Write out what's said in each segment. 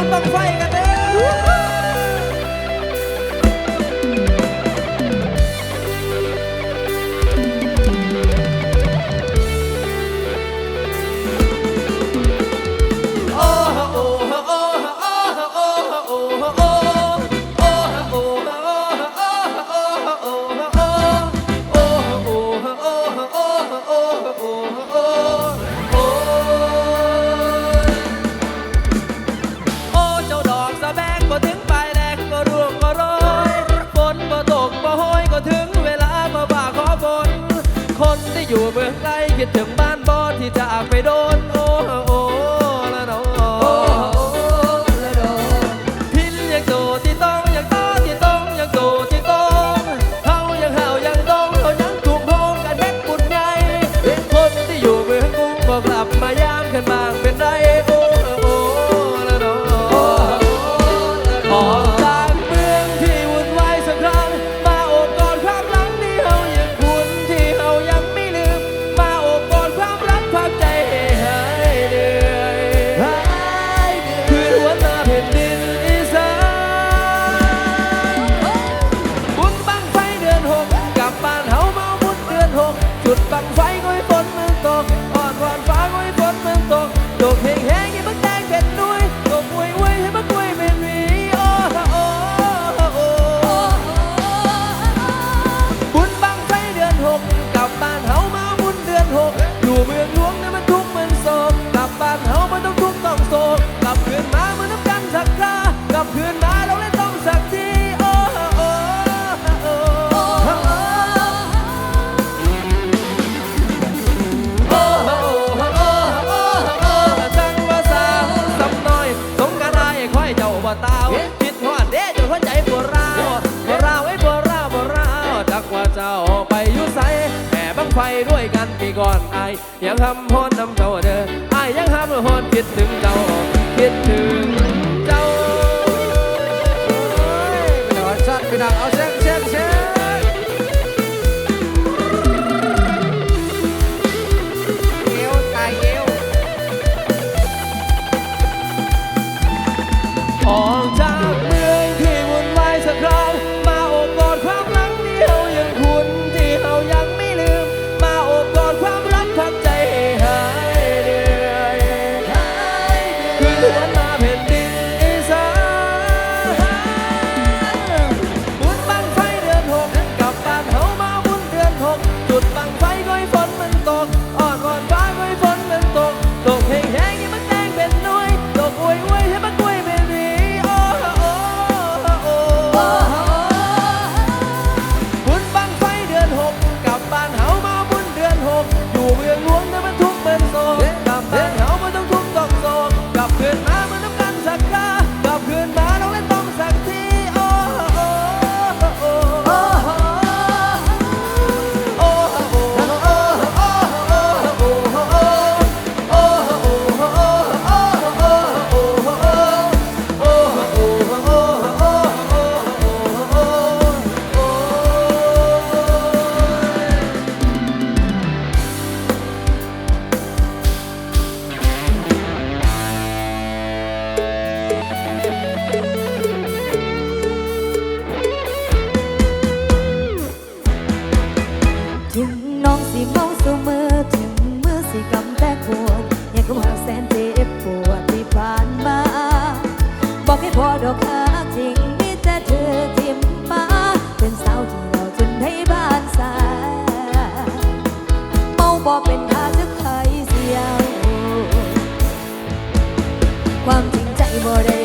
บุญบังไฟกันเด้อ คนได้อยู่เมืองไกลคิดถึงบ้านบอที่จากไปโดน จริงมีแต่เธอทิมมาเป็นสาวที่เราจนให้บ้านสาเมาบอเป็นทาจะใครเสียว ความจริงใจบ่ได้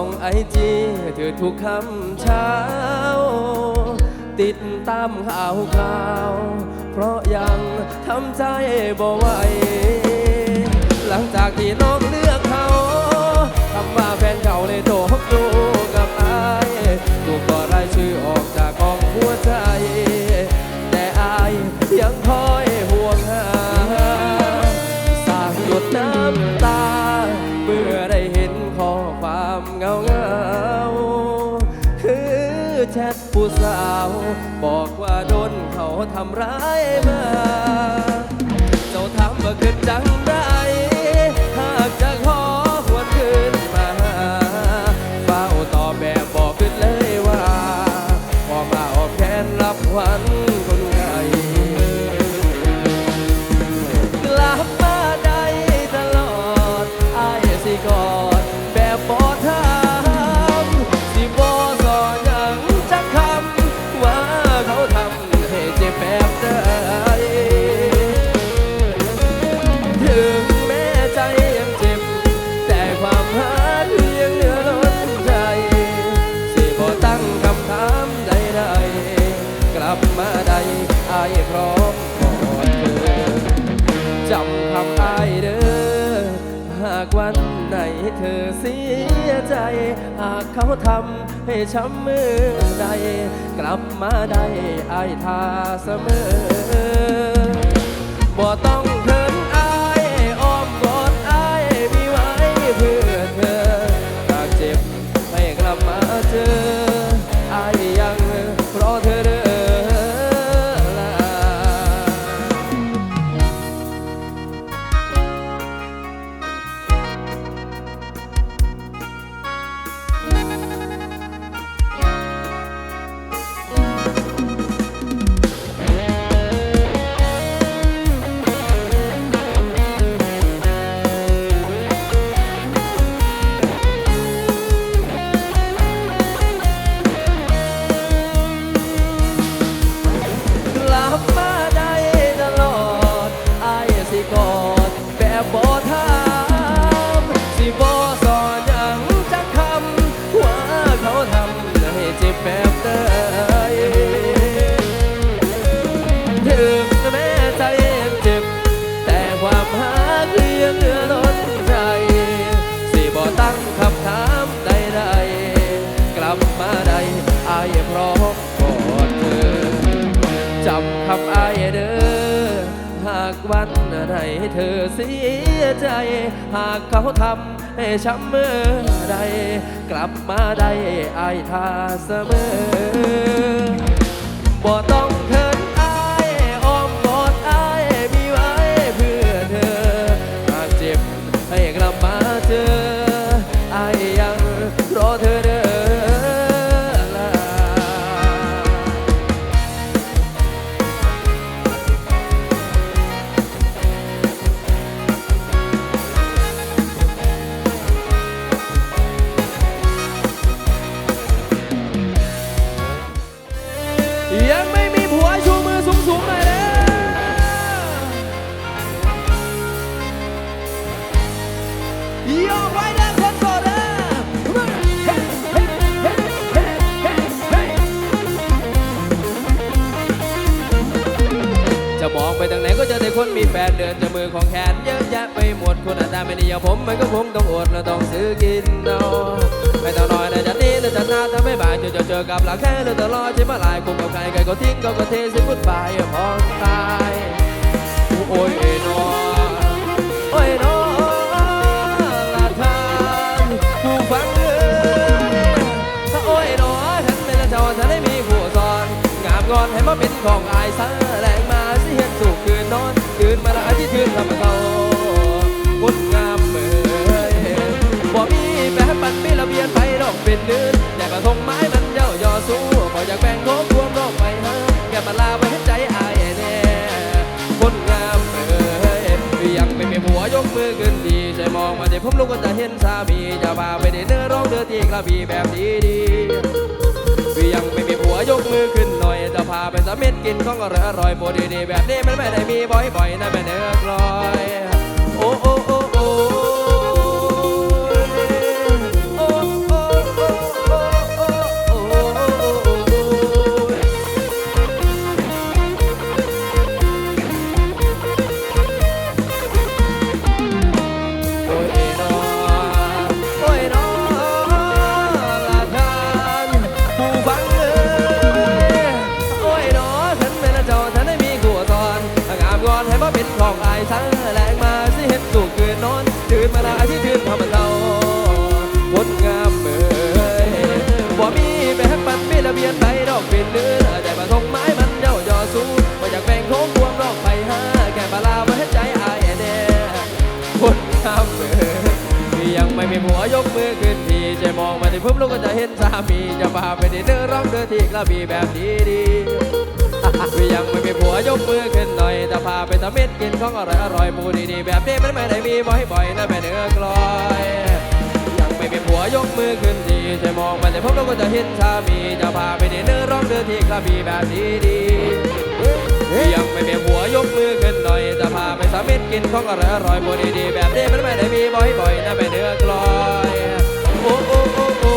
องไอจีเธอทุกคำเช้า ติดตามข่าวข่าว เพราะยังทำใจบ่ไหวหลังจากที่น้องเลือกเขาคำว่าแฟนเก่าเลยโทรดูกับอายถูกก็รายชื่อออกจากกองหัวใจ แต่อายยังคอย บอกว่าโดนเขาทำร้ายมา เจ้าทำมาเกินจังได้ ทำให้ช้ำมือใด กลับมาได้อายทาเสมอบ่ต้องเคิน ให้เธอเสียใจ หากเขาทำให้ช้ำเมื่อใด กลับมาได้อายทาเสมอบ่ต้อง ต้องซื้อกินเอาไม่ต้องน้อยแต่จะนี้หรือจะหน้าถ้าไม่บายเจอเจอเจอกับหลักแค่หรือตลอใช่ไหมลายคุมกับใครใครก็ทิ้งก็ก็เทสิพุดไปมองตายโอ้ยนอโอ้ยนอละทานผู้ฟังเอ้ยถ้าโอ้ยนอฉันเป็นเจ้าฉันได้มีผู้สอน งามงอนให้มาเป็นของอายซะแรงมาสิเห็นสุขคืนนอน คืนมาละอาทิตย์คืนทำเขา มันมีระเบียนไปดอกเป็นดื้นแต่กระทงไม้มันเย้ายอสู้พออยากแบ่งโคกรวมโลกไปเฮอแกมาลาไว้ให้ใจอายแน่คนงามเอ้ยยังไม่มีผัวยกมือขึ้นดีใจมองมาเดี๋ผมลูกก็จะเห็นสามีจะพาไปเดินเนื้อร้องเดือที่กระบี่แบบดีดีพยังไม่มีผัวยกมือขึ้นหน่อยจะพาไปสามีกินของอร่อยอร่อยโมดีดีแบบนี้มันไม่ได้มีบ่อยๆนะแม่เนื้อกลอยโอ้โอ้โอ้ ตื่นมาลน้าที่ตื่นทำเตาคดงามเอ่ยบ่มีแม่ปันมีระเบียนใดดอกเป็นเนื้อใจมาทงไม้มันเย้ายอสู้มาอยากแบ่งโค้งรวมดอกไปห้าแก่มาลาไว้ให้ใจอายแน่คดงามเอ่ยยังไม่มีหัวยกมือขึ้นพีใจมองมาที่พุ่มลูกก็จะเห็นสามีจะพาไปเดินร้องเดินที่กระบี่แบบดีดี พี่ยังไม่มีผัวยกมือขึ้นหน่อยแต่พาไปทำเม็ดกินของอร่อยอร่อยมูดีดีแบบนี้มันไม่ได้มีบ่อยๆนะแม่เนื้อกลอยยังไม่มีผัวยกมือขึ้นดีใช่มองไปแต่พบแล้ก็จะเห็นสามีจะพาไปในเนื้อร้องเดือที่กระบี่แบบดีดียังไม่มีผัวยกมือขึ้นหน่อยจะพาไปทำเม็ดกินของอร่อยอร่อยมูดีดีแบบนี้มันไม่ได้มีบ่อยๆนะแม่เนื้อกลอยโอ้โอ้โอ้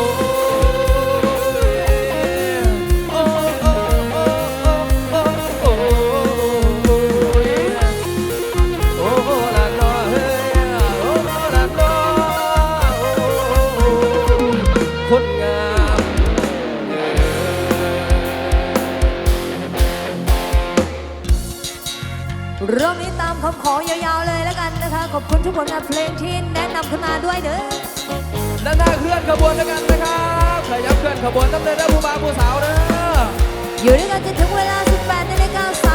คุณทุกคนงานเพลงที่แนะนำขึ้นมาด้วยเด้อด้านหน้าเคลื่อนขบวนด้วยกันนะครับขยับเคลื่อนขบวนต้องเดินด้านผู้บ่าวผู้สาวเนะอยู่ด้วยกันจนถึงเวลา 18นาฬิกา